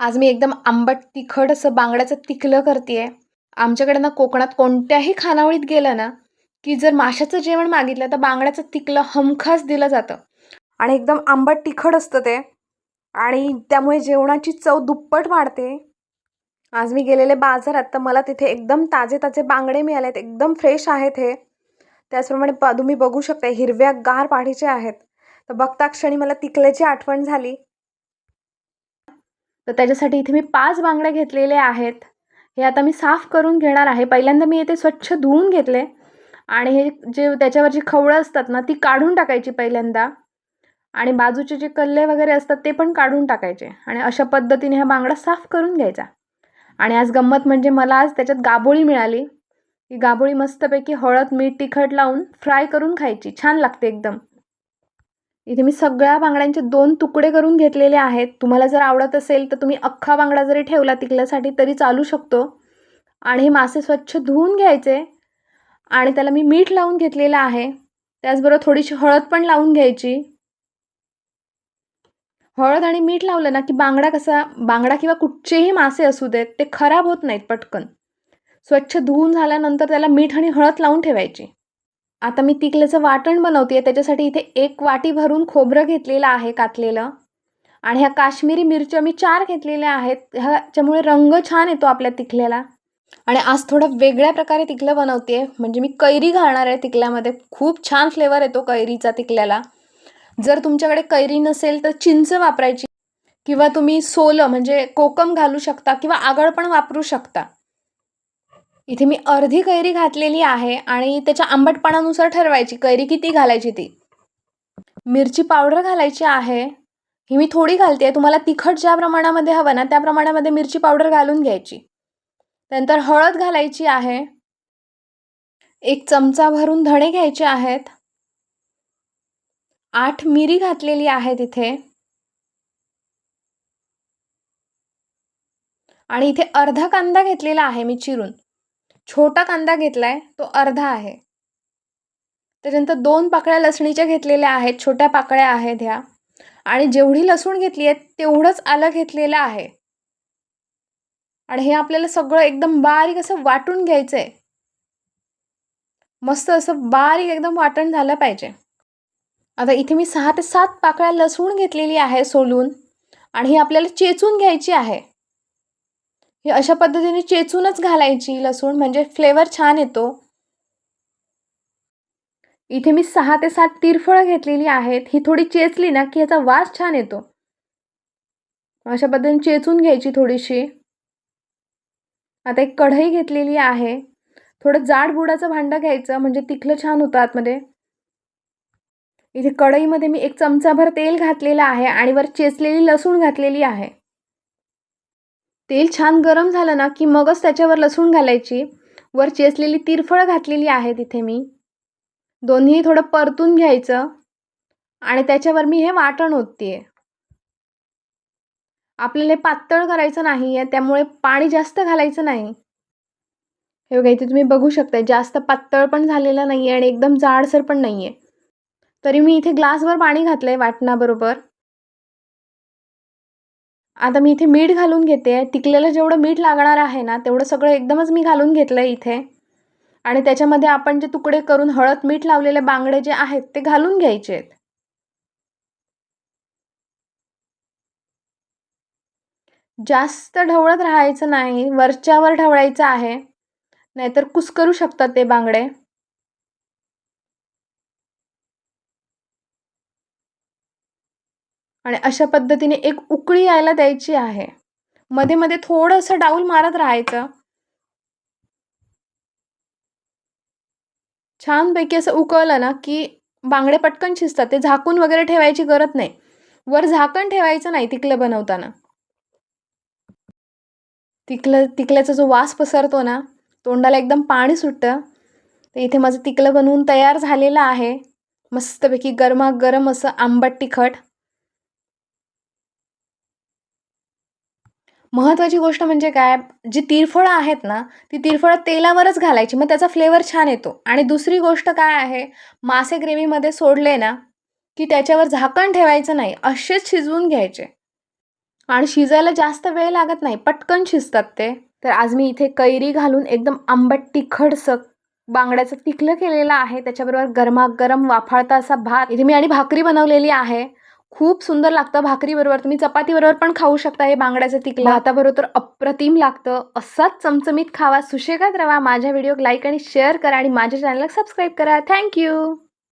आज मी एकदम आंबट तिखट असं बांगड्याचं तिखलं करते आहे आमच्याकडे ना कोकणात कोणत्याही खानावळीत गेलं ना की जर माशाचं जेवण मागितलं तर बांगड्याचं तिखलं हमखास दिलं जातं. आणि एकदम आंबट तिखट असतं ते. आणि त्यामुळे जेवणाची चव दुप्पट वाढते. आज मी गेलेले बाजारात तर मला तिथे एकदम ताजे ताजे बांगडे मिळाले आहेत एकदम फ्रेश आहेत हे. त्याचप्रमाणे प तुम्ही बघू शकता हिरव्या गार पाठीचे आहेत. तर बघता क्षणी मला तिकल्याची आठवण झाली. तर त्याच्यासाठी इथे मी पाच बांगड्या घेतलेल्या आहेत. हे आता मी साफ करून घेणार आहे. पहिल्यांदा मी येथे स्वच्छ धुवून घेतले. आणि हे जे त्याच्यावरची खवळं असतात ना ती काढून टाकायची पहिल्यांदा. आणि बाजूचे जे कल्ले वगैरे असतात ते पण काढून टाकायचे. आणि अशा पद्धतीने हा बांगडा साफ करून घ्यायचा. आणि आज गंमत म्हणजे मला आज त्याच्यात गाबोळी मिळाली. ही गाबोळी मस्तपैकी हळद मीठ तिखट लावून फ्राय करून खायची. छान लागते एकदम. इथे मी सगळ्या बांगड्यांचे दोन तुकडे करून घेतलेले आहेत. तुम्हाला जर आवडत असेल तर तुम्ही अख्खा बांगडा जरी ठेवला तिकल्यासाठी तरी चालू शकतो. आणि हे मासे स्वच्छ धुवून घ्यायचे. आणि त्याला मी मीठ लावून घेतलेलं आहे. त्याचबरोबर थोडीशी हळद पण लावून घ्यायची. हळद आणि मीठ लावलं ना की बांगडा कसा बांगडा किंवा कुठचेही मासे असू देत ते खराब होत नाहीत पटकन. स्वच्छ धुवून झाल्यानंतर त्याला मीठ आणि हळद लावून ठेवायची. आता मी तिकल्याचं वाटण बनवते त्याच्यासाठी इथे एक वाटी भरून खोबरं घेतलेलं आहे कातलेलं. आणि ह्या काश्मीरी मिरच्या मी चार घेतलेल्या आहेत ह्याच्यामुळे रंग छान येतो आपल्या तिकल्याला. आणि आज थोडं वेगळ्या प्रकारे तिकलं बनवते म्हणजे मी कैरी घालणार आहे तिकल्यामध्ये. खूप छान फ्लेवर येतो कैरीचा तिकल्याला. जर तुमच्याकडे कैरी नसेल तर चिंच वापरायची किंवा तुम्ही सोलं म्हणजे कोकम घालू शकता किंवा आगळ पण वापरू शकता. इथे मी अर्धी कैरी घातलेली आहे आणि त्याच्या आंबटपणानुसार ठरवायची. कैरी किती घालायची ती? मिरची पावडर घालायची आहे. ही मी थोडी घालते आहे. तुम्हाला तिखट ज्या प्रमाणामध्ये हवं ना त्या प्रमाणामध्ये मिरची पावडर घालून घ्यायची. त्यानंतर हळद घालायची आहे. एक चमचा भरून धणे घ्यायचे आहेत. आठ मिरी घातलेली आहे तिथे आणि इथे अर्धा कांदा घेतलेला आहे मी चिरून. छोटा कांदा घेतला आहे तो अर्धा आहे. त्याच्यानंतर दोन पाकळ्या लसणीच्या घेतलेल्या आहेत छोट्या पाकळ्या आहेत ह्या. आणि जेवढी लसूण घेतली आहे तेवढंच आलं घेतलेलं आहे. आणि हे आपल्याला सगळं एकदम बारीक असं वाटून घ्यायचं आहे मस्त असं बारीक एकदम वाटण झालं पाहिजे. आता इथे मी सहा ते सात पाकळ्या लसूण घेतलेली आहे सोलून. आणि ही आपल्याला चेचून घ्यायची आहे. ही अशा पद्धतीने चेचूनच घालायची. लसूण म्हणजे फ्लेवर छान येतो. इथे मी सहा ते सात तिरफळं घेतलेली आहेत. ही थोडी चेचली ना की याचा वास छान येतो. अशा पद्धतीने चेचून घ्यायची थोडीशी. आता एक कढई घेतलेली आहे. थोडं जाड बुडाचं भांडं घ्यायचं म्हणजे तिखलं छान होतं आतमध्ये. इथे कढईमध्ये मी एक चमचाभर तेल घातलेलं आहे आणि वर चेचलेली लसूण घातलेली आहे. तेल छान गरम झालं ना की मगच त्याच्यावर लसूण घालायची. वर असलेली तिरफळ घातलेली आहे तिथे मी. दोन्ही थोडं परतून घ्यायचं. आणि त्याच्यावर मी हे वाटण ओतते आपल्याला हे पातळ करायचं नाही आहे त्यामुळे पाणी जास्त घालायचं नाही. हे बघा इथे तुम्ही बघू शकता जास्त पातळ पण झालेलं नाही आहे आणि एकदम जाडसर पण नाही आहे तरी मी इथे ग्लासभर पाणी घातलं आहे वाटणाबरोबर. आता मी इथे मीठ घालून घेते. टिकलेलं जेवढं मीठ लागणार आहे ना तेवढं सगळं एकदमच मी घालून घेतलं आहे इथे. आणि त्याच्यामध्ये आपण जे तुकडे करून हळद मीठ लावलेले बांगडे जे आहेत ते घालून घ्यायचे आहेत. जास्त ढवळत राहायचं नाही. वरच्यावर ढवळायचं आहे. नाहीतर कुस्करू शकतात ते बांगडे. आणि अशा पद्धतीने एक उकळी यायला द्यायची आहे. मध्ये मध्ये थोडंसं डाऊल मारत राहायचं. छानपैकी असं उकळलं ना की बांगडे पटकन शिजतात. ते झाकून वगैरे ठेवायची गरज नाही. वर झाकण ठेवायचं नाही तिकलं बनवताना. तिकलं तिकल्याचा जो वास पसरतो ना तोंडाला एकदम पाणी सुटतं. तर इथे माझं तिकलं बनवून तयार झालेलं आहे. मस्तपैकी गरमागरम असं आंबट तिखट. महत्त्वाची गोष्ट म्हणजे काय? जी तिरफळं आहेत ना ती तिरफळं तेलावरच घालायची. मग त्याचा फ्लेवर छान येतो. आणि दुसरी गोष्ट काय आहे? मासे ग्रेव्हीमध्ये सोडले ना की त्याच्यावर झाकण ठेवायचं नाही. असेच शिजवून घ्यायचे. आणि शिजायला जास्त वेळ लागत नाही. पटकन शिजतात ते. तर आज मी इथे कैरी घालून एकदम आंबट तिखटसं बांगड्याचं तिखलं केलेलं आहे. त्याच्याबरोबर गरमागरम वाफाळता असा भात. इथे मी आणि भाकरी बनवलेली आहे. खूप सुंदर लागतं भाकरीबरोबर. तुम्ही चपातीबरोबर पण खाऊ शकता हे बांगड्याचं तिकलं भाताबरोबर तर अप्रतिम लागतं. असाच चमचमीत खावा. सुशेगात रवा. माझ्या व्हिडिओ लाईक आणि शेअर करा आणि माझ्या चॅनलला सबस्क्राईब करा. थँक्यू